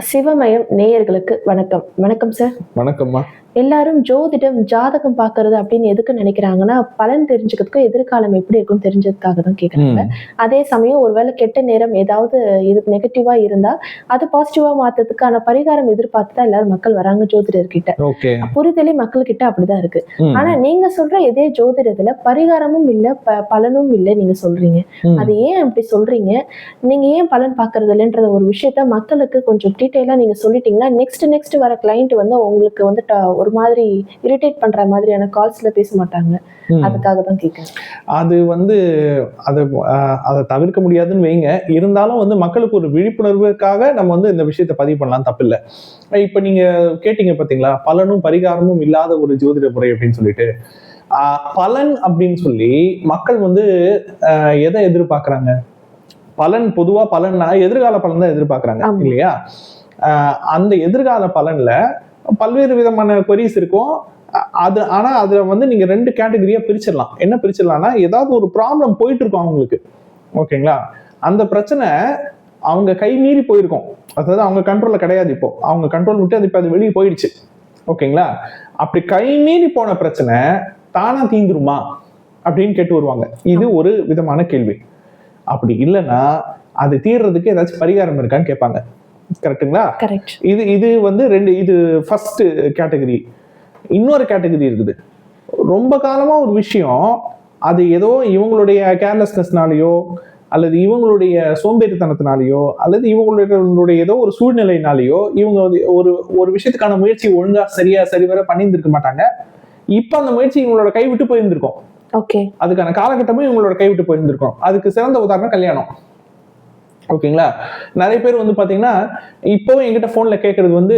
சிவமயம் நேயர்களுக்கு வணக்கம். வணக்கம் சார் வணக்கம்மா. எல்லாரும் ஜோதிடம் ஜாதகம் பார்க்கறது அப்படின்னு எதுக்கு நினைக்கிறாங்கன்னா பலன் தெரிஞ்சுக்கிறதுக்கும் எதிர்காலம் எப்படி இருக்கும் தெரிஞ்சதுக்காக தான் கேட்குறாங்க அதே சமயம் ஒருவேளை கெட்ட நேரம் ஏதாவது இது நெகட்டிவா இருந்தா அது பாசிட்டிவா மாத்துறதுக்கான பரிகாரம் எதிர்பார்த்து தான் எல்லாரும் மக்கள் வராங்க ஜோதிடர்கிட்ட புரிதலே மக்கள்கிட்ட அப்படிதான் இருக்கு. ஆனா நீங்க சொல்ற இதே ஜோதிடத்துல பரிகாரமும் இல்ல ப- பலனும் இல்ல நீங்க சொல்றீங்க. அது ஏன் அப்படி சொல்றீங்க? நீங்க ஏன் பலன் பாக்குறது இல்லைன்ற ஒரு விஷயத்த மக்களுக்கு கொஞ்சம் டீட்டெயிலா நீங்க சொல்லிட்டீங்கன்னா நெக்ஸ்ட் நெக்ஸ்ட் வர கிளைண்ட் வந்து உங்களுக்கு வந்து ஒரு மாதிரி இரிட்டேட் பண்ற மாதிரியான கால்ஸ்ல பேச மாட்டாங்க. அதுக்காக தான் கேட்கறேன். அது வந்து அதை அதை தவிர்க்க முடியாதுன்னு வைங்க. இருந்தாலும் வந்து மக்களுக்கு ஒரு விழிப்புணர்வுக்காக நம்ம வந்து இந்த விஷயத்தை பதிவு பண்ணலாம் தப்பில்லை. இப்ப நீங்க கேட்டீங்க பாத்தீங்களா? பலனும் பரிகாரமும் இல்லாத ஒரு ஜோதிட முறை அப்படின்னு சொல்லிட்டு. பலன் அப்படின்னு சொல்லி மக்கள் வந்து எதை எதிர்பார்க்கறாங்க? பலன் பொதுவா பலன்னா எதிர்கால பலன் தான் எதிர்பார்க்கறாங்க. இல்லையா? அந்த எதிர்கால பலன்ல பல்வேறு விதமான கொரிஸ் இருக்கும். அது ஆனால் அதில் வந்து நீங்கள் ரெண்டு கேட்டகரியாக பிரிச்சிடலாம். என்ன பிரிச்சிடலாம்னா ஏதாவது ஒரு ப்ராப்ளம் போயிட்டு இருக்கும் அவங்களுக்கு. ஓகேங்களா? அந்த பிரச்சனை அவங்க கை மீறி போயிருக்கும். அதாவது அவங்க கண்ட்ரோலில் கிடையாது இப்போ. அவங்க கண்ட்ரோல் விட்டு அது இப்போ அது வெளியே போயிடுச்சு. ஓகேங்களா? அப்படி கை மீறி போன பிரச்சனை தானா தீந்துருமா? அப்படின்னு கேட்டு வருவாங்க. இது ஒரு விதமான கேள்வி. அப்படி இல்லைன்னா அது தீர்றதுக்கு ஏதாச்சும் பரிகாரம் இருக்கான்னு கேட்பாங்க. கரெக்ட்டுங்களா கரெக்ட் இது இது வந்து ரெண்டு இது ஃபர்ஸ்ட் கேட்டகரி இன்னொரு கேட்டகரி இருக்குது. ரொம்ப காலமா ஒரு விஷயம் அது ஏதோ இவங்களுடைய கேர்லெஸ்னஸ்னாலேயோ அல்லது இவங்களுடைய சோம்பேறித்தனத்தினாலேயோ அல்லது இவங்களுடைய ஏதோ ஒரு சூழ்நிலையினாலேயோ இவங்க வந்து ஒரு ஒரு விஷயத்துக்கான முயற்சி ஒழுங்கா சரியா சரிவர பண்ணியிருந்திருக்க மாட்டாங்க. இப்போ அந்த முயற்சி இவங்களோட கைவிட்டு போயிருந்திருக்கும். ஓகே அதுக்கான காலகட்டமும் இவங்களோட கைவிட்டு போயிருந்திருக்கும். அதுக்கு சிறந்த உதாரணம் கல்யாணம். ஓகேங்களா? நிறைய பேர் வந்து பாத்தீங்கன்னா இப்போவும் என்கிட்ட போன்ல கேட்கறது வந்து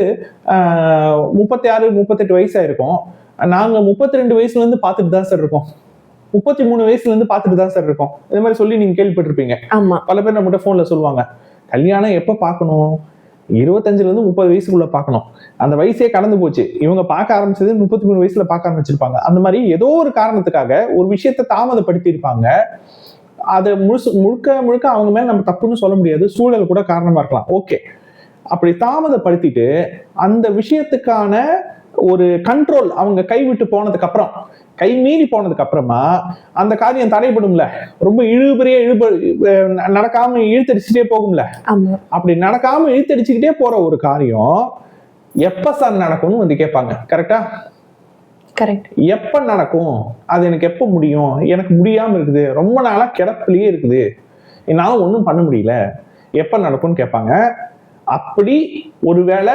முப்பத்தி ஆறு முப்பத்தெட்டு வயசா இருக்கும் நாங்க முப்பத்தி ரெண்டு வயசுல இருந்து பார்த்துட்டு தான் சார் இருக்கோம். முப்பத்தி மூணு வயசுல இருந்து பார்த்துட்டு தான் சார் இருக்கோம். இந்த மாதிரி சொல்லி நீங்க கேள்விப்பட்டிருப்பீங்க. ஆமா. பல பேர் நம்மகிட்ட போன்ல சொல்லுவாங்க. கல்யாணம் எப்போ பார்க்கணும்? இருபத்தஞ்சுல இருந்து முப்பது வயசுக்குள்ள பார்க்கணும். அந்த வயசே கடந்து போச்சு. இவங்க பார்க்க ஆரம்பிச்சது முப்பத்தி மூணு வயசுல பார்க்க ஆரம்பிச்சிருப்பாங்க. அந்த மாதிரி ஏதோ ஒரு காரணத்துக்காக ஒரு விஷயத்தை தாமதப்படுத்தி இருப்பாங்க அதை முழுசு முழுக்க முழுக்க அவங்க மேல நம்ம தப்புன்னு சொல்ல முடியாது. சூழல் கூட காரணமா இருக்கலாம். ஓகே. அப்படி தாமதப்படுத்திட்டு அந்த விஷயத்துக்கான ஒரு கண்ட்ரோல் அவங்க கைவிட்டு போனதுக்கு அப்புறம் கை மீறி போனதுக்கு அப்புறமா அந்த காரியம் தடைபடும்ல. ரொம்ப இழுபறிய இழுப நடக்காம இழுத்தடிச்சுட்டே போகும்ல. அப்படி நடக்காம இழுத்தடிச்சுக்கிட்டே போற ஒரு காரியம் எப்ப சார் நடக்கும்னு வந்து கேட்பாங்க. கரெக்டா கரெக்ட் எப்ப நடக்கும்? அது எனக்கு எப்ப முடியும்? எனக்கு முடியாம இருக்குது. ரொம்ப நாளா கிடப்பிலேயே இருக்குது. என்னால ஒன்றும் பண்ண முடியல. எப்ப நடக்கும்னு கேட்பாங்க அப்படி ஒருவேளை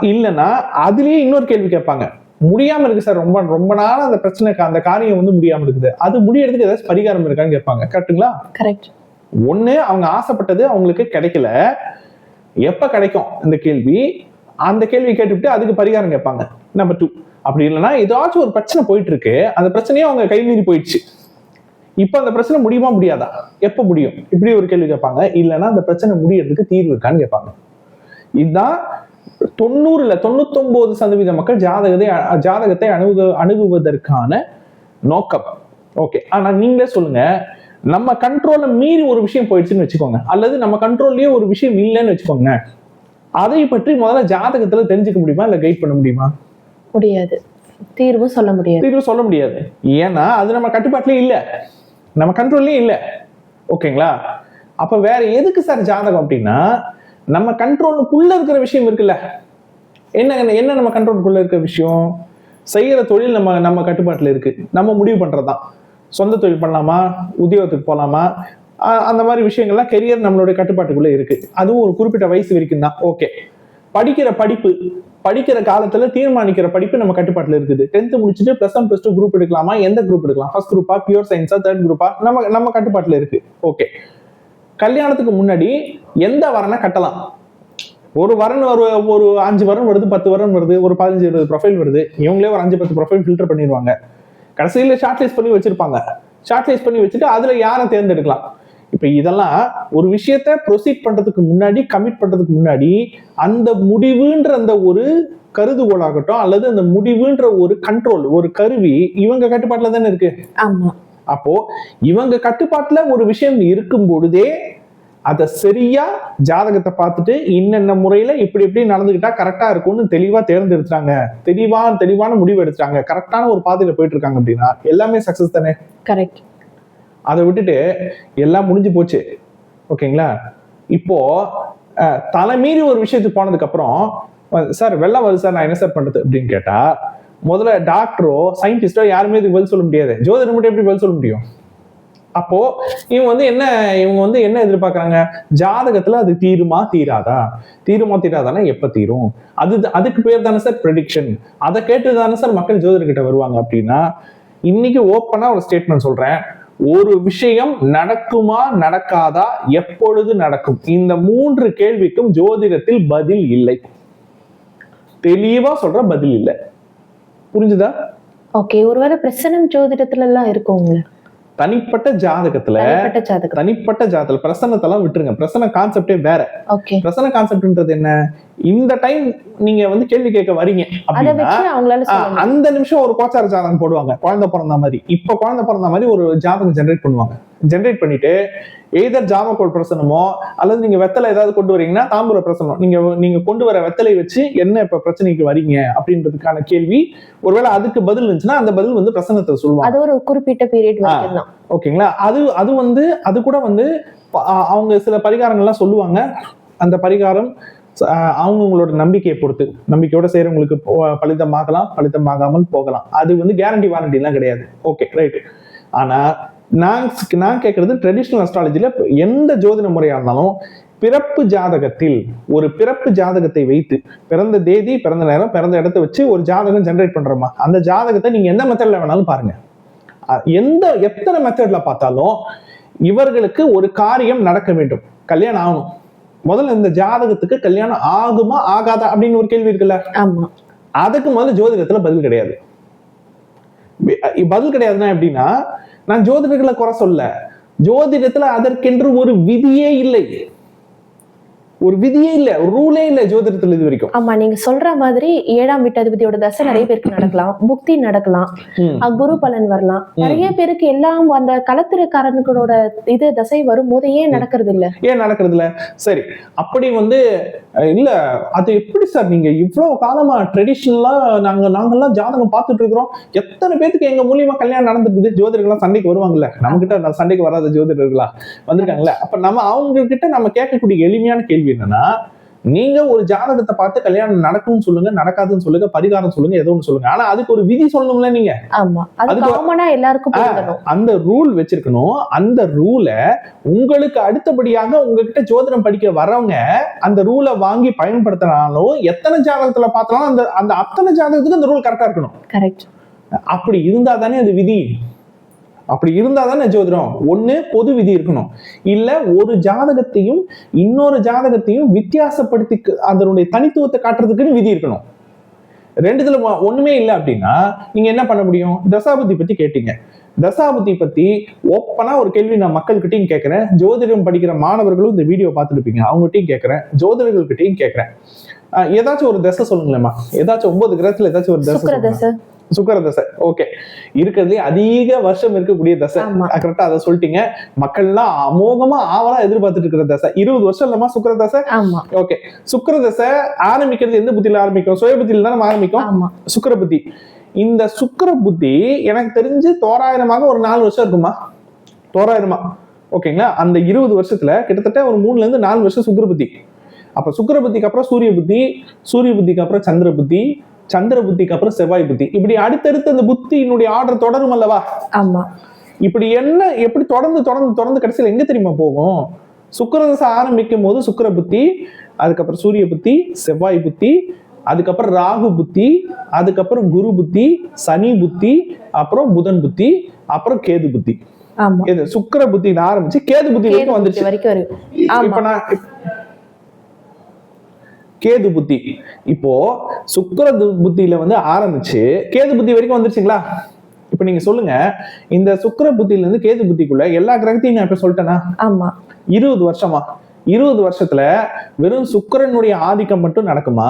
இல்லைன்னா அதுலயே இன்னொரு கேள்வி கேட்பாங்க. முடியாம இருக்கு சார் ரொம்ப ரொம்ப நாளா அந்த பிரச்சனைக்கு அந்த காரியம் வந்து முடியாம இருக்குது. அது முடியறதுக்கு ஏதாச்சும் பரிகாரம் இருக்கான்னு கேட்பாங்க. கரெக்ட்டுங்களா? கரெக்ட் ஒண்ணு அவங்க ஆசைப்பட்டது அவங்களுக்கு கிடைக்கல. எப்ப கிடைக்கும்? இந்த கேள்வி. அந்த கேள்வி கேட்டுவிட்டு அதுக்கு பரிகாரம் கேட்பாங்க. நம்பர் டூ அப்படி இல்லைன்னா ஏதாச்சும் ஒரு பிரச்சனை போயிட்டு இருக்கு அந்த பிரச்சனையே அவங்க கைமீறி போயிடுச்சு. இப்ப அந்த பிரச்சனை முடியுமா முடியாதா? எப்ப முடியும்? இப்படி ஒரு கேள்வி கேட்பாங்க. இல்லைன்னா அந்த பிரச்சனை முடியறதுக்கு தீர்வு இருக்கான்னு கேட்பாங்க. இதுதான் தொண்ணூறுல தொண்ணூத்தொன்பது சதவீத மக்கள் ஜாதகத்தை ஜாதகத்தை அணுகு அணுகுவதற்கான நோக்கம். ஓகே ஆனா நீங்களே சொல்லுங்க. நம்ம கண்ட்ரோல மீறி ஒரு விஷயம் போயிடுச்சுன்னு வச்சுக்கோங்க. அல்லது நம்ம கண்ட்ரோல்லயே ஒரு விஷயம் இல்லைன்னு வச்சுக்கோங்க. அதை பற்றி முதல்ல ஜாதகத்துல தெரிஞ்சுக்க முடியுமா? இல்ல கைட் பண்ண முடியுமா? முடியாது. தீர்வு சொல்ல முடியாது. தீர்வு சொல்ல முடியாது. ஏன்னா அது நம்ம கட்டுப்பாட்டிலே இல்ல. நம்ம கண்ட்ரோல்லையும் இல்ல. ஓகேங்களா? அப்ப வேற எதுக்கு சார் ஜாதகம் அப்படின்னா நம்ம கண்ட்ரோலுக்குள்ள இருக்கிற விஷயம் இருக்குல்ல. என்ன என்ன நம்ம கண்ட்ரோலுக்குள்ள இருக்கிற விஷயம்? செய்யற தொழில் நம்ம நம்ம கட்டுப்பாட்டுல இருக்கு. நம்ம முடிவு பண்றதுதான். சொந்த தொழில் பண்ணலாமா? உத்தியோகத்துக்கு போகலாமா அந்த மாதிரி விஷயங்கள்லாம் கெரியர் நம்மளுடைய கட்டுப்பாட்டுக்குள்ள இருக்கு. அதுவும் ஒரு குறிப்பிட்ட வயசு வரைக்கும் தான் ஓகே. படிக்கிற படிப்பு படிக்கிற காலத்துல தீர்மானிக்கிற படிப்பு நம்ம கட்டுப்பாட்டுல இருக்குது. டென்த் முடிச்சுட்டு plus one plus two group எடுக்கலாமா? எந்த குரூப் எடுக்கலாம்? ஃபர்ஸ்ட் குரூப்பா பியூர் சயின்ஸா தேர்ட் குரூப்பா நம்ம நம்ம கட்டுப்பாட்டுல இருக்கு. ஓகே கல்யாணத்துக்கு முன்னாடி எந்த வரனை கட்டலாம்? ஒரு வரன் ஒரு ஒரு அஞ்சு வரன் வருது பத்து வரன் வருது ஒரு பதினஞ்சு இருபது ப்ரொஃபைல் வருது. இவங்களே ஒரு அஞ்சு பத்து ப்ரொஃபைல் ஃபில்டர் பண்ணிடுவாங்க. கடைசியில ஷார்ட் லிஸ்ட் பண்ணி வச்சிருப்பாங்க. ஷார்ட் லிஸ்ட் பண்ணி வச்சுட்டு அதுல யாரை தேர்ந்தெடுக்கலாம்? இப்ப இதெல்லாம் ஒரு விஷயத்த ப்ரொசீட் பண்றதுக்கு முன்னாடி கமிட் பண்றதுக்கு முன்னாடி அந்த முடிவுன்ற அந்த ஒரு கருதுகோளாகட்டும் அல்லது அந்த முடிவுன்ற ஒரு கண்ட்ரோல் ஒரு கருவி இவங்க கட்டுப்பாட்டுல தானே இருக்கு? ஆமா. அப்போ இவங்க கட்டுப்பாட்டுல ஒரு விஷயம் இருக்கும் பொழுதே அதை சரியா ஜாதகத்தை பார்த்துட்டு இன்னென்ன முறையில இப்படி இப்படி நடந்துக்கிட்டா கரெக்டா இருக்கும்னு தெளிவா தேர்ந்தெடுத்தாங்க தெளிவா தெளிவான முடிவு எடுத்தாங்க கரெக்டான ஒரு பாதையில போயிட்டு இருக்காங்க அப்படின்னா எல்லாமே சக்சஸ் தானே? கரெக்ட் அதை விட்டுட்டு எல்லாம் முடிஞ்சு போச்சு. ஓகேங்களா? இப்போ தலைமீறி ஒரு விஷயத்துக்கு போனதுக்கு அப்புறம் சார் வெள்ளம் வருது சார் நான் என்ன சார் பண்றது அப்படின்னு கேட்டா முதல்ல டாக்டரோ சயின்டிஸ்டோ யாருமே இதுக்கு பதில் சொல்ல முடியாது. ஜோதிடர் மட்டும் எப்படி பதில் சொல்ல முடியும்? அப்போ இவங்க வந்து என்ன இவங்க வந்து என்ன எதிர்பார்க்கறாங்க? ஜாதகத்துல அது தீருமா தீராதா? தீருமா தீராதானா? எப்ப தீரும்? அது அதுக்கு பேர் தானே சார் ப்ரெடிக்ஷன் அதை கேட்டு தானே சார் மக்கள் ஜோதிடர்கிட்ட வருவாங்க அப்படின்னா இன்னைக்கு ஓப்பனா ஒரு ஸ்டேட்மெண்ட் சொல்றேன். ஒரு விஷயம் நடக்குமா நடக்காதா எப்பொழுது நடக்கும்? இந்த மூன்று கேள்விக்கும் ஜோதிடத்தில் பதில் இல்லை. தெளிவா சொல்ற பதில் இல்லை. புரிஞ்சுதா? ஓகே ஒருவேளை பிரசனம் ஜோதிடத்துல எல்லாம் இருக்குங்களா. தனிப்பட்ட ஜாதகத்துல தனிப்பட்ட ஜாதகத்துல பிரசன்னத்தெல்லாம் விட்டுருங்க. பிரசன்ன கான்செப்டே வேற. ஓகே. பிரசன்ன கான்செப்ட்ன்றது என்ன? இந்த டைம் நீங்க வந்து கேள்வி கேட்க வரீங்க. அந்த நிமிஷம் ஒரு கோச்சார ஜாதகம் போடுவாங்க. குழந்தை பிறந்த மாதிரி. இப்ப குழந்தை பிறந்த மாதிரி ஒரு ஜாதகம் ஜென்ரேட் பண்ணுவாங்க. ஜென்ரேட் பண்ணிட்டு எய்தர் ஜாமக்கோள் பிரசனமோ அல்லது நீங்க வெத்தலை ஏதாவது கொண்டு வரீங்கன்னா தாம்பூல பிரசனம். நீங்க நீங்க கொண்டு வர வெத்தலை வச்சு என்ன இப்ப பிரச்சனைக்கு வரீங்க அப்படின்றதுக்கான கேள்வி. ஒருவேளை அதுக்கு பதில் இருந்துச்சுன்னா அந்த பதில் வந்து பிரசனத்தை சொல்லுவாங்க. அது ஒரு குறிப்பிட்ட பீரியட் ஓகேங்களா? அது அது வந்து அது கூட வந்து அவங்க சில பரிகாரங்கள்லாம் சொல்லுவாங்க. அந்த பரிகாரம் அவங்கவங்களோட நம்பிக்கையை பொறுத்து. நம்பிக்கையோட செய்யறவங்களுக்கு பலிதமாகலாம் பலிதமாகாமல் போகலாம். அது வந்து கேரண்டி வாரண்டிலாம் கிடையாது. ஓகே ரைட் ஆனா நான் நான் கேட்கறது ட்ரெடிஷ்னல் அஸ்ட்ராலஜில எந்த ஜோதிட முறையா இருந்தாலும் பிறப்பு ஜாதகத்தில் ஒரு பிறப்பு ஜாதகத்தை வைத்து பிறந்த தேதி பிறந்த நேரம் பிறந்த இடத்தை வச்சு ஒரு ஜாதகம் ஜென்ரேட் பண்றோமா? அந்த ஜாதகத்தை நீங்க எந்த மெத்தட்ல வேணாலும் பாருங்க. அ- எந்த எத்தனை மெத்தட்ல பார்த்தாலும் இவர்களுக்கு ஒரு காரியம் நடக்க வேண்டும். கல்யாணம் ஆகணும். முதல்ல இந்த ஜாதகத்துக்கு கல்யாணம் ஆகுமா ஆகாதா அப்படின்னு ஒரு கேள்வி இருக்குல்ல? அதுக்கு முதல்ல ஜோதிடத்துல பதில் கிடையாது. பதில் கிடையாதுன்னா எப்படின்னா நான் ஜோதிடர்களை குறை சொல்ல ஜோதிடத்துல அதற்கென்று ஒரு விதியே இல்லை. ஒரு விதியே இல்ல ஒரு ரூலே இல்ல ஜோதிடத்துல இது வரைக்கும். ஆமா நீங்க சொல்ற மாதிரி ஏழாம் வீட்டாதிபதியோட தசை நிறைய பேருக்கு நடக்கலாம் புக்தி நடக்கலாம் குரு பலன் வரலாம். நிறைய பேருக்கு எல்லாம் அந்த களத்திரக்காரனுங்களோட இது தசை வரும்போது ஏன் நடக்கிறது இல்ல? ஏன் நடக்கிறது இல்ல? சரி அப்படி வந்து இல்ல அது எப்படி சார் நீங்க இவ்வளவு காலமா ட்ரெடிஷ்னலா நாங்க நாங்கெல்லாம் ஜாதகம் பார்த்துட்டு இருக்கிறோம். எத்தனை பேத்துக்கு எங்க மூலியமா கல்யாணம் நடந்துருக்குது ஜோதிடர்கள்லாம் சண்டைக்கு வருவாங்கல்ல. நம்ம கிட்ட சண்டைக்கு வராத ஜோதிடர்களா வந்திருக்காங்கல்ல. அப்ப நம்ம அவங்க கிட்ட நம்ம கேட்கக்கூடிய எளிமையான கேள்வி என்னன்னா நீங்க ஒரு ஜாதகத்தை பார்த்து கல்யாணம் நடக்கும்னு சொல்லுங்க நடக்காதுன்னு சொல்லுங்க பரிகாரம் சொல்லுங்க ஏதோ ஒன்று சொல்லுங்க. ஆனா அதுக்கு ஒரு விதி சொல்லணும்ல நீங்க. எல்லாருக்கும் அந்த ரூல் வச்சிருக்கணும். அந்த ரூலை உங்களுக்கு அடுத்தபடியாக உங்ககிட்ட ஜோதிடம் படிக்க வரவங்க அந்த ரூலை வாங்கி பயன்படுத்தினாலும் எத்தனை ஜாதகத்துல பார்த்தாலும் அந்த அந்த அத்தனை ஜாதகத்துக்கு அந்த ரூல் கரெக்டா இருக்கணும். கரெக்ட் அப்படி இருந்தா தானே அது விதி. அப்படி இருந்தா தானே ஜோதிடம்? ஒண்ணு பொது விதி இருக்கணும். இல்ல ஒரு ஜாதகத்தையும் இன்னொரு ஜாதகத்தையும் வித்தியாசப்படுத்தி அதனுடைய தனித்துவத்தை காட்டுறதுக்குன்னு விதி இருக்கணும். ரெண்டுத்துல ஒண்ணுமே இல்லை அப்படின்னா நீங்க என்ன பண்ண முடியும்? தசாபுத்தி பத்தி கேட்டீங்க. தசாபுத்தி பத்தி ஓப்பனா ஒரு கேள்வி நான் மக்கள்கிட்டயும் கேட்கிறேன். ஜோதிடம் படிக்கிற மாணவர்களும் இந்த வீடியோ பார்த்துட்டு இருப்பீங்க அவங்ககிட்டயும் கேட்கிறேன். ஜோதிடர்கள்கிட்டயும் கேட்கிறேன். ஏதாச்சும் ஒரு தசை சொல்லுங்களேம்மா. ஏதாச்சும் ஒன்பது கிரகத்துல ஏதாச்சும் ஒரு தசை. சுக்கிர. தசை. ஓகே இருக்கிறதுலே அதிக வருஷம் இருக்கக்கூடிய தசை. கரெக்டா அதை சொல்லிட்டீங்க. மக்கள்லாம் அமோகமா ஆவலா எதிர்பார்த்துட்டு இருக்கிற தசை. இருபது வருஷம் இல்லமா சுக்கர தசை? ஓகே சுக்கர தசை ஆரம்பிக்கிறது எந்த புத்தியில ஆரம்பிக்கும்? சுய புத்தியில தான் நம்ம ஆரம்பிக்கும் சுக்கர புத்தி. இந்த சுக்கர புத்தி எனக்கு தெரிஞ்சு தோராயிரமாக ஒரு நாலு வருஷம் இருக்குமா தோராயிரமா ஓகேங்களா அந்த இருபது வருஷத்துல கிட்டத்தட்ட ஒரு மூணுல இருந்து நாலு வருஷம் சுக்கர புத்தி. அப்ப சுக்கர புத்திக்கு அப்புறம் சூரிய புத்தி சூரிய புத்திக்கு அப்புறம் சந்திர புத்தி சந்திர புத்திக்கு அப்புறம் செவ்வாய் புத்தி. இப்படி அடுத்தடுத்து அந்த புத்தியினுடைய ஆர்டர் தொடரும் அல்லவா? ஆமா. இப்படி என்ன எப்படி தொடர்ந்து தொடர்ந்து தொடர்ந்து கடைசியில் எங்க தெரியுமா போகும்? சுக்கிரதசை ஆரம்பிக்கும் போது சுக்கிர புத்தி அதுக்கப்புறம் சூரிய புத்தி செவ்வாய் புத்தி அதுக்கப்புறம் ராகு புத்தி அதுக்கப்புறம் குரு புத்தி சனி புத்தி அப்புறம் புதன் புத்தி அப்புறம் கேது புத்தி. இது சுக்கிர புத்தின்னு ஆரம்பிச்சு கேது புத்தி வரைக்கும் வந்துருச்சு. வரைக்கும் இப்ப நான் கேது புத்தி. இப்போ சுக்கிர புத்தியில வந்து ஆரம்பிச்சு கேது புத்தி வரைக்கும் வந்துருச்சுங்களா? இப்ப நீங்க சொல்லுங்க இந்த சுக்கிர புத்தியில இருந்து கேது புத்திக்குள்ள எல்லா கிரகத்தையும் நான் இப்ப சொல்லிட்டேனா? ஆமா. இருபது வருஷமா? இருபது வருஷத்துல வெறும் சுக்கிரனுடைய ஆதிக்கம் மட்டும் நடக்குமா?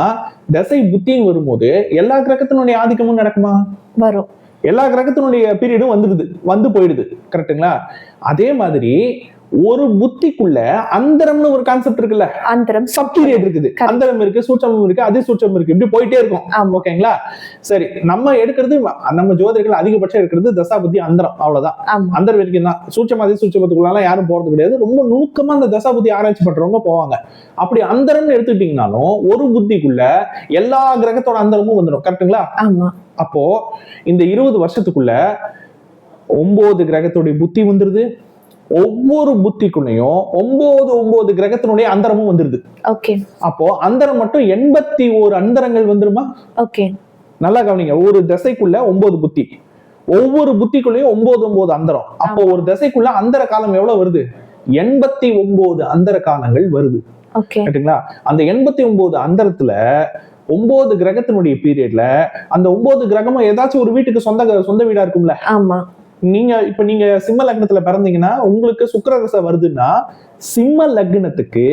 தசை புத்தின்னு வரும்போது எல்லா கிரகத்தினுடைய ஆதிக்கமும் நடக்குமா? வரும். எல்லா கிரகத்தினுடைய பீரியடும் வந்துடுது வந்து போயிடுது. கரெக்ட்டுங்களா அதே மாதிரி ஒரு புத்திக்குள்ள அந்தரம்னு ஒரு கான்செப்ட் இருக்குல்ல? அந்தரம். சப்டீரியட் இருக்குது. அந்தரம் இருக்கு சூட்சமம் இருக்கு அதிசூட்சம் இருக்கு. இப்படி போயிட்டே இருக்கும். ஓகேங்களா சரி நம்ம எடுக்கிறது நம்ம ஜோதிடர்கள் அதிகபட்சம் எடுக்கிறது தசாபுத்தி அந்தரம். அவ்வளவுதான். ஆமா. அந்த வரைக்கும் தான். சூட்சம் அதிசூட்சமத்துக்குள்ள யாரும் போறது கிடையாது. ரொம்ப நுணுக்கமா அந்த தசாபுத்தி ஆராய்ச்சி பண்றவங்க போவாங்க. அப்படி அந்தரம்னு எடுத்துக்கிட்டீங்கனாலும் ஒரு புத்திக்குள்ள எல்லா கிரகத்தோட அந்தரமும் வந்துடும். கரெக்ட்டுங்களா ஆமா. அப்போ இந்த இருபது வருஷத்துக்குள்ள ஒன்பது கிரகத்துடைய புத்தி வந்துருது. ஒவ்வொரு புத்திக்குள்ளேயும் ஒன்பது ஒன்பது கிரகத்தினுடைய அந்தரமும் வந்துருது. ஓகே அப்போ அந்தரம் மட்டும் எண்பத்தி ஓரு அந்தரங்கள் வந்துருமா? ஓகே நல்லா கவனிங்க. ஒரு திசைக்குள்ள ஒன்பது புத்தி. ஒவ்வொரு புத்திக்குள்ளேயும் ஒன்பது ஒன்பது அந்தரம். அப்போ ஒரு திசைக்குள்ள அந்தர காலம் எவ்வளவு வருது? எண்பத்தி ஒன்பது அந்தர காலங்கள் வருது. கேட்டுங்களா? அந்த எண்பத்தி ஒன்பது அந்தரத்துல ஒன்பது கிரகத்தினுடைய பீரியட்ல அந்த ஒன்பது கிரகமும் ஏதாச்சும் ஒரு வீட்டுக்கு சொந்த சொந்த வீடா இருக்கும்ல? ஆமா. நீங்க இப்ப நீங்க சிம்ம லக்னத்துல பிறந்தீங்கன்னா உங்களுக்கு சுக்கிர தசை வருதுன்னா சிம்ம லக்னத்துக்கு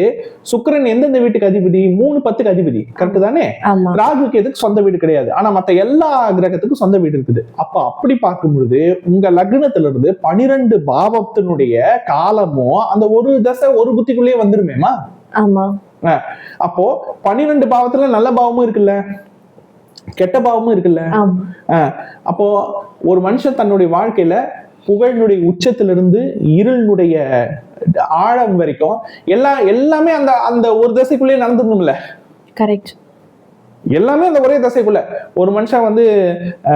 சுக்கிரன் எந்தெந்த வீட்டுக்கு அதிபதி? மூணு பத்துக்கு அதிபதி. கரெக்ட் தானே? ராகுக்கு எதுக்கு சொந்த வீடு கிடையாது. ஆனா மத்த எல்லா கிரகத்துக்கும் சொந்த வீடு இருக்குது. அப்ப அப்படி பார்க்கும் பொழுது உங்க லக்னத்துல இருந்து பனிரெண்டு பாவத்தினுடைய காலமும் அந்த ஒரு தசை ஒரு புத்திக்குள்ளேயே வந்துருமேமா ஆமா. அப்போ பன்னிரெண்டு பாவத்துல நல்ல பாவமும் இருக்குல்ல. கெட்ட பாவமும் இருக்குல்ல? அப்போ ஒரு மனுஷன் தன்னுடைய வாழ்க்கையில புகழினுடைய உச்சத்திலிருந்து இருளினுடைய ஆழம் வரைக்கும் எல்லாம் எல்லாமே அந்த அந்த ஒரு தசைக்குள்ளேயே நடந்துடணும்ல கரெக்ட் எல்லாமே அந்த ஒரே தசைக்குள்ள. ஒரு மனுஷன் வந்து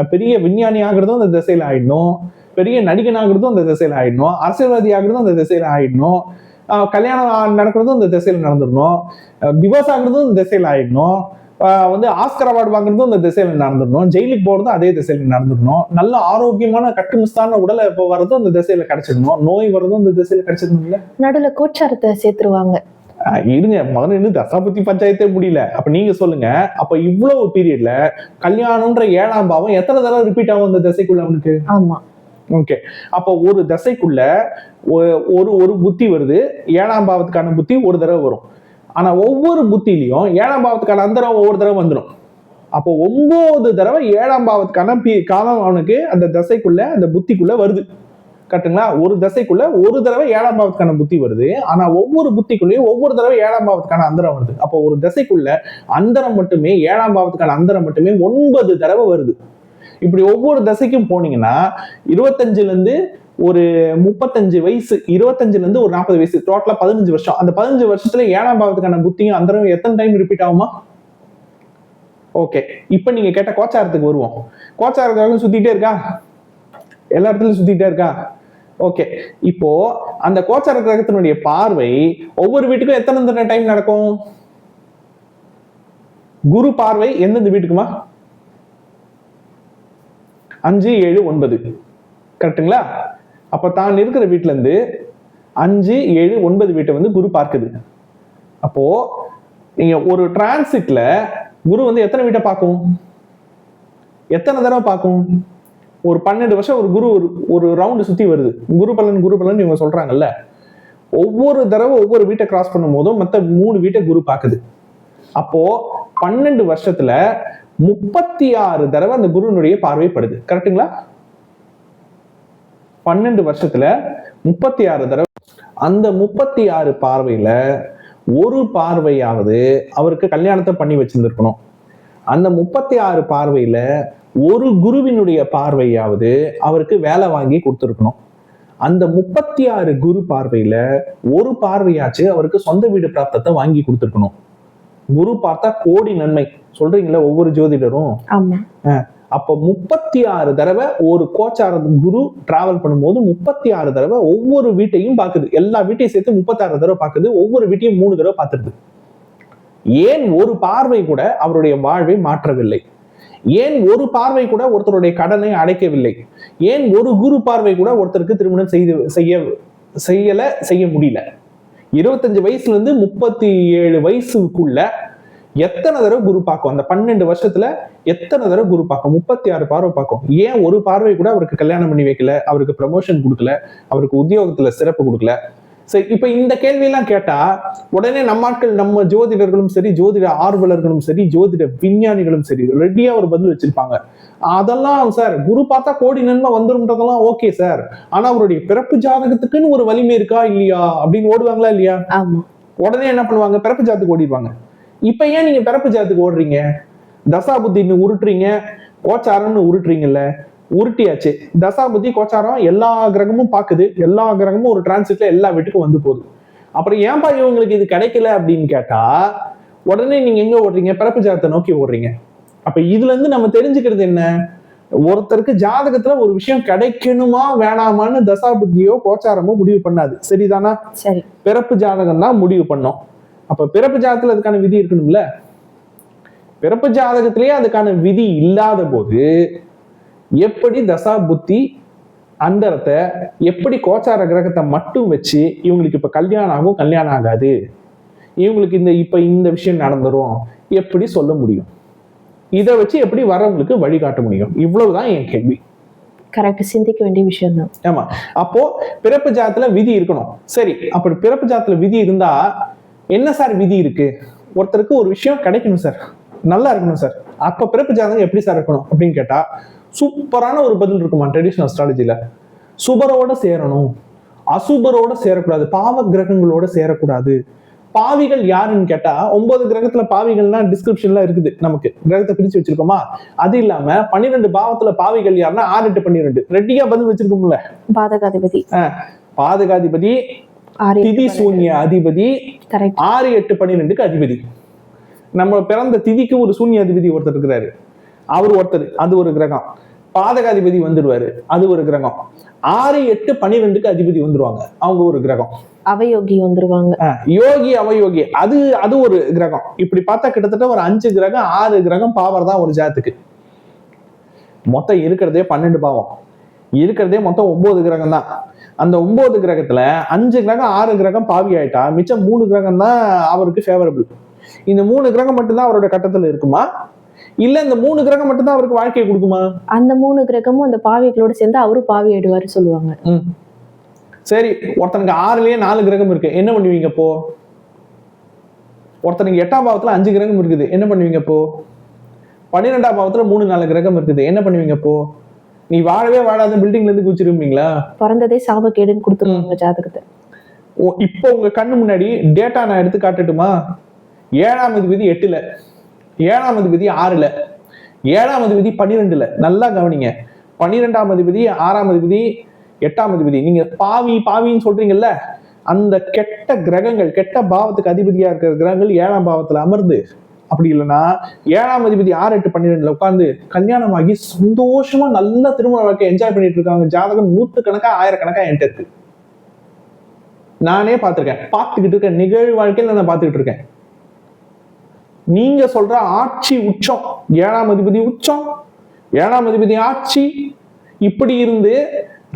பெரிய விஞ்ஞானி ஆகுறதும் அந்த திசையில ஆயிடணும். பெரிய நடிகன் ஆகுறதும் அந்த திசையில ஆயிடணும். அரசியல்வாதி ஆகுறதும் அந்த திசையில ஆயிடணும். கல்யாணம் நடக்கிறதும் இந்த திசையில நடந்துடணும். டிவோர்ஸ் ஆகுறதும் இந்த திசையில ஆயிடணும். வந்து ஆஸ்கர் அவார்டு வாங்குறதும் இந்த திசையில நடந்துடணும். ஜெயிலுக்கு போறதும் அதே திசையில நடந்துடணும். நல்ல ஆரோக்கியமான கட்டுமிஸ்தான உடலை இப்போ வர்றதும் அந்த திசையில கிடைச்சிடணும். நோய் வர்றதும் இந்த திசையில கிடைச்சிடணும்ல நடுவுல கோச்சாரத்தை சேர்த்துருவாங்க. இருங்க. முதல்ல இன்னும் தசாபதி பஞ்சாயத்தே முடியல. அப்ப நீங்க சொல்லுங்க. அப்ப இவ்வளவு பீரியட்ல கல்யாணம்ன்ற ஏழாம் பாவம் எத்தனை தடவை ரிப்பீட் ஆகும் அந்த தசைக்குள்ள அவனுக்கு? ஆமா. ஓகே அப்ப ஒரு தசைக்குள்ள ஒரு ஒரு புத்தி வருது. ஏழாம் பாவத்துக்கான புத்தி ஒரு தடவை வரும். ஆனா ஒவ்வொரு புத்திலையும் ஏழாம் பாவத்துக்கான அந்தரம் ஒவ்வொரு தடவை வந்துடும் அப்போ ஒன்பது தடவை ஏழாம் பாவத்துக்கான பி- காலம் அவனுக்கு அந்த தசைக்குள்ள அந்த புத்திக்குள்ள வருது. கரெக்டுங்களா? ஒரு தசைக்குள்ள ஒரு தடவை ஏழாம் பாவத்துக்கான புத்தி வருது. ஆனா ஒவ்வொரு புத்திக்குள்ளேயும் ஒவ்வொரு தடவை ஏழாம் பாவத்துக்கான அந்தரம் வருது. அப்போ ஒரு தசைக்குள்ள அந்தரம் மட்டுமே ஏழாம் பாவத்துக்கான அந்தரம் மட்டுமே ஒன்பது தடவை வருது. இப்படி ஒவ்வொரு தசைக்கும் போனீங்கன்னா இருபத்தஞ்சுல இருந்து ஒரு முப்பத்தஞ்சு வயசு இருபத்தஞ்சுல இருந்து ஒரு நாற்பது வயசு டோட்டலா பதினஞ்சு வருஷம். அந்த பதினஞ்சு வருஷத்துல ஏழாம் பாவத்துக்கான புத்தியும் அந்த எத்தனை டைம் ரிப்பீட் ஆகுமா? ஓகே இப்போ நீங்க கேட்ட கோச்சாரத்துக்கு வருவோம். கோச்சாரத்துக்கு சுத்திட்டே இருக்கா? எல்லா இடத்துலயும் சுத்திட்டே இருக்கா? ஓகே இப்போ அந்த கோச்சார கிரகத்தினுடைய பார்வை ஒவ்வொரு வீட்டுக்கும் எத்தனை டைம் நடக்கும்? குரு பார்வை எந்தெந்த வீட்டுக்குமா? அஞ்சு ஏழு ஒன்பது. கரெக்ட்டுங்களா அப்ப தான் இருக்கிற வீட்டுல இருந்து அஞ்சு ஏழு ஒன்பது வீட்டை வந்து குரு பார்க்குது. அப்போ நீங்க ஒரு டிரான்சிட்ல குரு வந்து எத்தனை வீட்டை பார்க்கும்? எத்தனை தடவை பார்க்கும்? ஒரு பன்னெண்டு வருஷம் ஒரு குரு ஒரு ஒரு ரவுண்டு சுத்தி வருது. குரு பலன் குரு பலன் இவங்க சொல்றாங்கல்ல. ஒவ்வொரு தடவை ஒவ்வொரு வீட்டை கிராஸ் பண்ணும் போதும் மற்ற மூணு வீட்டை குரு பார்க்குது. அப்போ பன்னெண்டு வருஷத்துல முப்பத்தி ஆறு தடவை அந்த குருனுடைய பார்வைப்படுது கரெக்ட்டுங்களா பன்னெண்டு வருஷத்துல முப்பத்தி ஆறு தடவை அந்த முப்பத்தி ஆறு பார்வையில ஒரு பார்வையாவது அவருக்கு கல்யாணத்தை பண்ணி வச்சிருந்திருக்கணும். அந்த முப்பத்தி ஆறு பார்வையில ஒரு குருவினுடைய பார்வையாவது அவருக்கு வேலை வாங்கி கொடுத்துருக்கணும். அந்த முப்பத்தி ஆறு குரு பார்வையில ஒரு பார்வையாச்சு அவருக்கு சொந்த வீடு பிராப்தத்தை வாங்கி கொடுத்துருக்கணும். குரு பார்த்தா கோடி நன்மை. சொல்றீங்களா ஒவ்வொரு ஜோதிடரும்? அப்ப முப்பத்தி ஆறு தடவை ஒரு கோச்சார குரு டிராவல் பண்ணும்போது முப்பத்தி ஆறு தடவை ஒவ்வொரு வீட்டையும் பார்க்குது. எல்லா வீட்டையும் சேர்த்து முப்பத்தாறு தடவை பார்க்குது. ஒவ்வொரு வீட்டையும் மூணு தடவை பார்த்துருது. ஏன் ஒரு பார்வை கூட அவருடைய வாழ்வை மாற்றவில்லை? ஏன் ஒரு பார்வை கூட ஒருத்தருடைய கடனை அடைக்கவில்லை? ஏன் ஒரு குரு பார்வை கூட ஒருத்தருக்கு திருமணம் செய்து செய்ய செய்யல செய்ய முடியல? இருபத்தஞ்சு வயசுல இருந்து முப்பத்தி ஏழு வயசுக்குள்ள எத்தனை தடவை குரு பார்க்கும்? அந்த பன்னெண்டு வருஷத்துல எத்தனை தடவை குரு பார்க்கும்? முப்பத்தி ஆறு பார்வை பார்க்கும். ஏன் ஒரு பார்வை கூட அவருக்கு கல்யாணம் பண்ணி வைக்கல? அவருக்கு ப்ரமோஷன் கொடுக்கல? அவருக்கு உத்தியோகத்துல சிறப்பு கொடுக்கல? சரி இப்ப இந்த கேள்வியெல்லாம் கேட்டா உடனே நம்ம ஆட்கள் நம்ம ஜோதிடர்களும் சரி ஜோதிட ஆர்வலர்களும் சரி ஜோதிட விஞ்ஞானிகளும் சரி ரெடியா ஒரு பதில் வச்சிருப்பாங்க. அதெல்லாம் சார் குரு பார்த்தா கோடி நன்மை வந்துரும்ன்றதெல்லாம் ஓகே சார் ஆனா அவருடைய பிறப்பு ஜாதகத்துக்குன்னு ஒரு வலிமை இருக்கா இல்லையா அப்படின்னு ஓடுவாங்களா இல்லையா? உடனே என்ன பண்ணுவாங்க? பிறப்பு ஜாதத்துக்கு ஓடிடுவாங்க. இப்ப ஏன் நீங்க பிறப்பு ஜாதத்துக்கு ஓடுறீங்க? தசாபுத்தின்னு உருட்டுறீங்க கோச்சாரம்னு உருட்டுறீங்கல்ல உருட்டியாச்சு. தசாபுத்தி கோச்சாரம் எல்லா கிரகமும் பாக்குது. எல்லா கிரகமும் ஒரு டிரான்சிட்ல எல்லா வீட்டுக்கும் வந்து போகுது. அப்புறம் ஏன்பா இவங்களுக்கு இது கிடைக்கல அப்படின்னு கேட்டா உடனே நீங்க எங்க ஓடுறீங்க? பிறப்பு ஜாதத்தை நோக்கி ஓடுறீங்க. அப்ப இதுல இருந்து நம்ம தெரிஞ்சுக்கிறது என்ன? ஒருத்தருக்கு ஜாதகத்துல ஒரு விஷயம் கிடைக்கணுமா வேணாமான்னு தசாபுத்தியோ கோச்சாரமோ முடிவு பண்ணாது. சரிதானா? சரி. பிறப்பு ஜாதகம் தான் முடிவு பண்ணோம். அப்ப பிறப்பு ஜாதகத்துல அதுக்கான விதி இருக்கணும்ல? பிறப்பு ஜாதகத்திலேயே அதுக்கான விதி இல்லாத போது எப்படி தசா புத்தி அந்தரத்தை எப்படி கோச்சார கிரகத்தை மட்டும் வச்சு இவங்களுக்கு இப்ப கல்யாணம் ஆகும் கல்யாணம் ஆகாது? இவங்களுக்கு இந்த இப்ப இந்த விஷயம் நடந்துரும். எப்படி சொல்ல முடியும்? இதை வச்சு எப்படி வரவங்களுக்கு வழிகாட்ட முடியும்? இவ்வளவுதான் என் கேள்வி. கரெக்ட் சிந்திக்க வேண்டிய விஷயம் தான் ஆமா. அப்போ பிறப்பு ஜாதத்துல விதி இருக்கணும். சரி அப்படி பிறப்பு ஜாதத்துல விதி இருந்தா என்ன சார் விதி இருக்கு? ஒருத்தருக்கு ஒரு விஷயம் கிடைக்கணும் சார். நல்லா இருக்கணும் சார். அப்ப பிறப்பு ஜாதகம் எப்படி சார் இருக்கணும் அப்படின்னு கேட்டா சூப்பரான ஒரு பதில் இருக்குமா ட்ரெடிஷனல் அஸ்ட்ராலஜில சுபரோட சேரணும். அசுபரோட சேரக்கூடாது. பாவ கிரகங்களோட சேரக்கூடாது. பாவிகள் யாருன்னு கேட்டா ஒன்பது கிரகத்துல பாவிகள்னா டிஸ்கிரிப்ஷன்ல இருக்குது நமக்கு. கிரகத்தை பிரிச்சு வச்சிருக்கோமா? அது இல்லாம பன்னிரெண்டு பாவத்துல பாவிகள் யாருன்னா ஆறு எட்டு பன்னிரெண்டு. ரெட்டியா பதில் வச்சிருக்கோம்ல? பாதகாதிபதி. பாதகாதிபதி திதி சூன்ய அதிபதி ஆறு எட்டு பன்னிரெண்டுக்கு அதிபதி. நம்ம பிறந்த திதிக்கு ஒரு சூன்ய அதிபதி ஒருத்தர் இருக்கிறாரு. அவர் ஒருத்தர் அது ஒரு கிரகம். பாதகாதிபதி வந்துடுவாரு அது ஒரு கிரகம். ஆறு எட்டு பன்னிரெண்டுக்கு அதிபதி வந்துருவாங்க அவங்க ஒரு கிரகம். அவயோகி வந்துருவாங்க. யோகி அவயோகி அது அது ஒரு கிரகம். இப்படி பார்த்தா கிட்டத்தட்ட ஒரு அஞ்சு கிரகம் ஆறு கிரகம் பாவர் தான் ஒரு ஜாத்துக்கு மொத்தம் இருக்கிறதே பன்னெண்டு பாவம். இருக்கிறதே மொத்தம் ஒன்பது கிரகம் தான். அந்த ஒன்பது கிரகத்துல அஞ்சு கிரகம் ஆறு கிரகம் பாவி ஆயிட்டா மிச்சம் மூணு கிரகம் தான் அவருக்கு ஃபேவரபிள் இந்த மூணு கிரகம் மட்டும்தான் அவரோட கட்டத்துல இருக்குமா? இல்ல இந்த மூணு கிரகம் மட்டும்தான் அவருக்கு வாழ்க்கையை கொடுக்குமா? அந்த மூணு கிரகமும் அந்த பாவிகளோட சேர்ந்து அவரும் பாவி ஆயிடுவாரு சொல்லுவாங்க. சரி ஒருத்தனுக்கு ஆறுலயே நாலு கிரகம் இருக்கு. என்ன பண்ணுவீங்க இப்போ ஒருத்தனுக்கு எட்டாம் பாவத்துல அஞ்சு கிரகம் இருக்குது. என்ன பண்ணுவீங்க இப்போ பன்னிரெண்டாம் பாவத்துல மூணு நாலு கிரகம் இருக்குது. என்ன பண்ணுவீங்க இப்போ நீ வாழவே வாழாத பில்டிங்ல இருந்து குச்சிருப்பீங்களா பிறந்ததே சாபக்கேடுன்னு கொடுத்துருவாங்க ஜாதகத்தை. ஓ இப்போ உங்க கண்ணு முன்னாடி டேட்டா நான் எடுத்து காட்டட்டுமா? ஏழாம் அதிபதி எட்டுல. ஏழாம் அதிபதி ஆறுல. ஏழாம் அதிபதி பன்னிரெண்டுல. நல்லா கவனிங்க. பன்னிரெண்டாம் அதிபதி ஆறாம் அதிபதி எட்டாம் அதிபதி. நீங்க பாவி பாவின்னு சொல்றீங்கல்ல? அந்த கெட்ட கிரகங்கள் கெட்ட பாவத்துக்கு அதிபதியா இருக்கிற கிரகங்கள் ஏழாம் பாவத்துல அமர்ந்து. அப்படி இல்லைன்னா ஏழாம் அதிபதி ஆறு எட்டு பன்னிரெண்டுல உட்காந்து கல்யாணம் ஆகி சந்தோஷமா நல்ல திருமண வாழ்க்கை என்ஜாய் பண்ணிட்டு இருக்காங்க. ஜாதகம் நூத்து கணக்கா ஆயிரக்கணக்கா என்கிட்ட இருக்கு. நானே பார்த்துருக்கேன். பார்த்துக்கிட்டு இருக்கேன். நிகழ்வு வாழ்க்கையில நான் பார்த்துக்கிட்டு இருக்கேன். நீங்க சொல்ற ஆட்சி உச்சம் ஏழாம் அதிபதி உச்சம் ஏழாம் அதிபதி ஆட்சி இப்படி இருந்து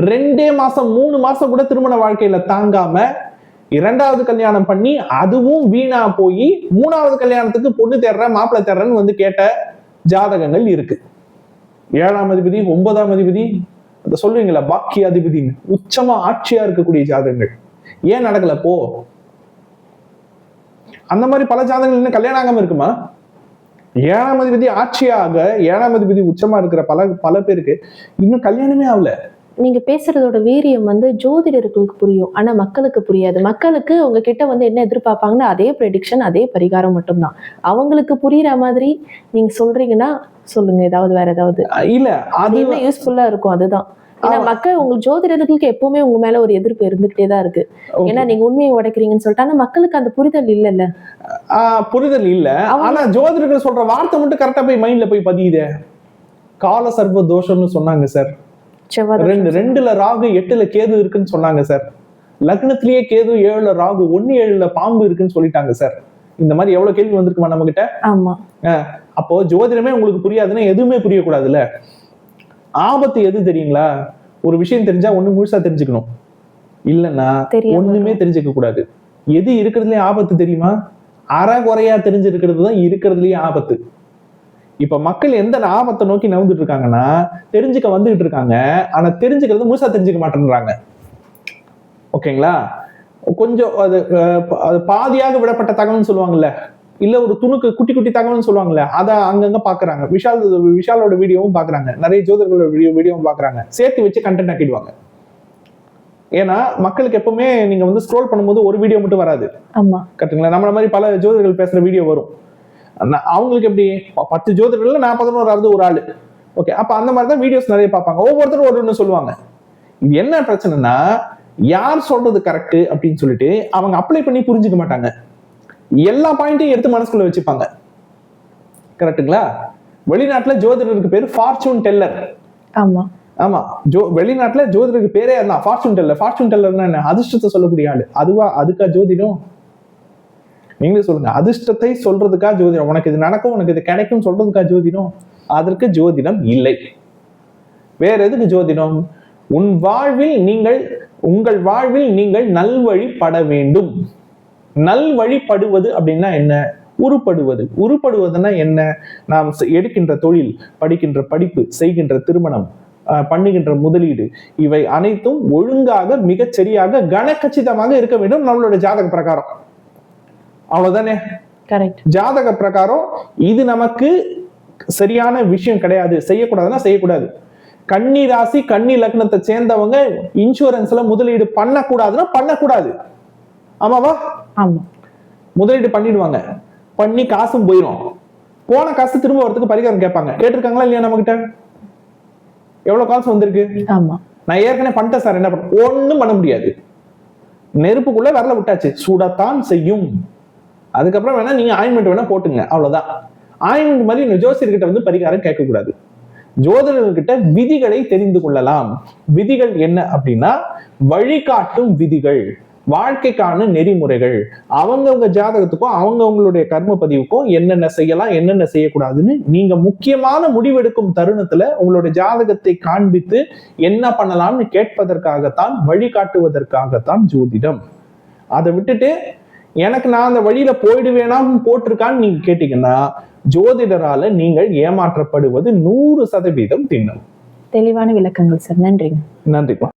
ரெண்டே மாசம் மூணு மாசம் கூட திருமண வாழ்க்கையில தாங்காம இரண்டாவது கல்யாணம் பண்ணி அதுவும் வீணா போய் மூணாவது கல்யாணத்துக்கு பொண்ணு தேடுற மாப்பிள்ளை தேடுறன்னு வந்து கேட்ட ஜாதகங்கள் இருக்கு. ஏழாம் அதிபதி ஒன்பதாம் அதிபதி அதை சொல்லுவீங்களா பாக்கிய அதிபதின்னு உச்சமா ஆட்சியா இருக்கக்கூடிய ஜாதகங்கள். ஏன் நடக்கல போ அந்த மாதிரி பல ஜாதகங்கள் இன்னும் கல்யாணம் ஆகாம இருக்குமா? ஏழாம் அதிபதி ஆட்சியாக ஏழாம் அதிபதி உச்சமா இருக்கிற பல பல பேருக்கு இன்னும் கல்யாணமே ஆகல. நீங்க பேசுறதோட வீரியம் வந்து ஜோதிடர்களுக்கு புரியும். ஆனா மக்களுக்கு புரியாது. மக்களுக்கு உங்ககிட்ட வந்து என்ன எதிர்பார்ப்பாங்கன்னா அதே ப்ரெடிக்ஷன் அதே பரிகாரம் மட்டும்தான். அவங்களுக்கு புரியுற மாதிரி நீங்க சொல்றீங்கன்னா சொல்லுங்க. ஏதாவது வேற ஏதாவது. இல்ல அது யூஸ்ஃபுல்லா இருக்கும். அதுதான். ஏன்னா. மக்கள் உங்களுக்கு ஜோதிடர்களுக்கு எப்பவுமே உங்க மேல ஒரு எதிர்ப்பு இருந்துகிட்டே தான் இருக்கு. ஏன்னா நீங்க உண்மையை உடைக்கிறீங்கன்னு சொல்லிட்டு ஆனா மக்களுக்கு அந்த புரிதல் இல்லைல்ல? ஆஹ் புரிதல் இல்ல. ஆனா ஜோதிடர்கள் சொல்ற வார்த்தை மட்டும் கரெக்டா போய் மைண்ட்ல போய் பதியுதே. கால சர்வ தோஷம்னு சொன்னாங்க சார் ரெண்டு ரெண்டுல ராகு எட்டுல கேது இருக்குன்னு சொன்னாங்க சார் லக்னத்திலேயே கேது ஏழுல ராகு ஒன்னு ஏழுல பாம்பு இருக்குன்னு சொல்லிட்டாங்க சார் இந்த மாதிரி எவ்வளவு கேள்வி வந்திருக்குமா நம்ம கிட்ட ஆமா அப்போ ஜோதிடமே உங்களுக்கு புரியாதுன்னா எதுவுமே புரியக்கூடாதுல்ல? ஆபத்து எது தெரியுங்களா? ஒரு விஷயம் தெரிஞ்சா ஒண்ணு முழுசா தெரிஞ்சுக்கணும். இல்லைன்னா ஒண்ணுமே தெரிஞ்சுக்க கூடாது. எது இருக்கிறதுலயே ஆபத்து தெரியுமா? அரை குறையா தெரிஞ்சிருக்கிறது தான் இருக்கிறதுலயே ஆபத்து. இப்ப மக்கள் எந்த ஆபத்தை நோக்கி நகர்ந்துட்டு இருக்காங்கன்னா தெரிஞ்சுக்க வந்துகிட்டு இருக்காங்க. ஆனா தெரிஞ்சுக்கிறது முழுசா தெரிஞ்சுக்க மாட்டேன்றாங்க. ஓகேங்களா? கொஞ்சம் அது அது பாதியாக விடப்பட்ட தகவல்னு சொல்லுவாங்கல்ல. இல்ல ஒரு துணுக்கு குட்டி குட்டி தகவல்னு சொல்லுவாங்கல்ல அதை அங்கங்க பாக்குறாங்க. விஷால் விஷாலோட வீடியோவும் பாக்குறாங்க. நிறைய ஜோதிடர்களோட வீடியோ வீடியோவும் பாக்குறாங்க. சேர்த்து வச்சு கண்டென்ட் ஆக்கிடுவாங்க. ஏன்னா மக்களுக்கு எப்பவுமே நீங்க வந்து ஸ்க்ரோல் பண்ணும்போது ஒரு வீடியோ மட்டும் வராது. கரெக்டுங்களா நம்மள மாதிரி பல ஜோதிடர்கள் பேசுற வீடியோ வரும். அவங்களுக்கு எப்படி? பத்து ஜோதிடர்கள்ல நான் பதினோராவது ஒரு ஆளு. ஓகே அப்ப அந்த மாதிரி தான் வீடியோஸ் நிறைய பார்ப்பாங்க. ஒவ்வொருத்தரும் ஒரு ஒன்று சொல்லுவாங்க. இது என்ன பிரச்சனைனா யார் சொல்றது கரெக்ட் அப்படின்னு சொல்லிட்டு அவங்க அப்ளை பண்ணி புரிஞ்சுக்க மாட்டாங்க. எல்லா பாயிண்ட்டையும் எடுத்து மனசுக்குள்ள வச்சுப்பாங்க. கரெக்ட்டுங்களா வெளிநாட்டுல ஜோதிடருக்கு பேரு ஃபார்ச்சூன் டெல்லர் ஆமா. ஆமா. ஜோ வெளிநாட்டுல ஜோதிடருக்கு பேரே அதான் ஃபார்ச்சூன் டெல்லர் ஃபார்ச்சூன் டெல்லர்னா என்ன? அதிர்ஷ்டத்தை சொல்லக்கூடிய ஆளு. அதுவா அதுக்கா ஜோதிடம்? நீங்களே சொல்லுங்க. அதிர்ஷ்டத்தை சொல்றதுக்கா ஜோதிடம்? உனக்கு இது நடக்கும் உனக்கு இது கிடைக்கும் சொல்றதுக்கா ஜோதிடம்? அதற்கு ஜோதிடம் இல்லை. வேற எதுக்கு ஜோதிடம்? உன் வாழ்வில் நீங்கள் உங்கள் வாழ்வில் நீங்கள் நல்வழிப்பட வேண்டும். நல்வழிப்படுவது அப்படின்னா என்ன? உருப்படுவது. உருப்படுவதுன்னா என்ன? நாம் எடுக்கின்ற தொழில் படிக்கின்ற படிப்பு செய்கின்ற திருமணம் பண்ணுகின்ற முதலீடு இவை அனைத்தும் ஒழுங்காக மிகச் சரியாக கனக்கச்சிதமாக இருக்க வேண்டும் நம்மளோட ஜாதக பிரகாரம். அவ்வளவுதானே? கரெக்ட் ஜாதக பிரகாரம் இது நமக்கு சரியான விஷயம் கிடையாது. செய்யக்கூடாதுன்னா செய்யக்கூடாது. கன்னி ராசி கன்னி லக்னத்தை சேர்ந்தவங்க இன்சூரன்ஸ்ல முதலீடு பண்ணக்கூடாதுன்னா பண்ணக்கூடாது. ஆமாவா? ஆமா. முதலீடு பண்ணிடுவாங்க. பண்ணி காசும் போயிடும் போன காசு திரும்ப வரதுக்கு பரிகாரம் கேட்பாங்க. கேட்டிருக்காங்களா இல்லையா நம்ம கிட்ட எவ்வளவு காசு வந்திருக்கு? ஆமா. நான் ஏற்கனவே பண்ணிட்டேன் சார். என்ன பண்ண ஒண்ணும் பண்ண முடியாது. நெருப்புக்குள்ள விரல விட்டாச்சு. சூடத்தான் செய்யும். அதுக்கப்புறம் வேணா நீங்க ஆயின்மெண்ட் வேணா போட்டுங்க. அவ்வளவுதான். ஆயின்மெண்ட் மாதிரி ஜோசியர்கிட்ட வந்து பரிகாரம் கேட்கக்கூடாது. ஜோதிடர்கிட்ட விதிகளை தெரிந்து கொள்ளலாம். விதிகள் என்ன அப்படின்னா வழிகாட்டும் விதிகள். வாழ்க்கைக்கான நெறிமுறைகள். அவங்கவங்க ஜாதகத்துக்கும் அவங்கவங்களுடைய கர்ம பதிவுக்கும் என்னென்ன செய்யலாம் என்னென்ன செய்யக்கூடாதுன்னு நீங்க முக்கியமான முடிவெடுக்கும் தருணத்துல உங்களுடைய ஜாதகத்தை காண்பித்து என்ன பண்ணலாம்னு கேட்பதற்காகத்தான் வழிகாட்டுவதற்காகத்தான் ஜோதிடம். அதை விட்டுட்டு எனக்கு நான் அந்த வழியில போயிடுவேனான்னு போட்டிருக்கான்னு நீங்க கேட்டீங்கன்னா ஜோதிடரால நீங்கள் ஏமாற்றப்படுவது நூறு சதவீதம் திண்ணம். தெளிவான விளக்கங்கள் சார். நன்றிங்க. நன்றிப்பா.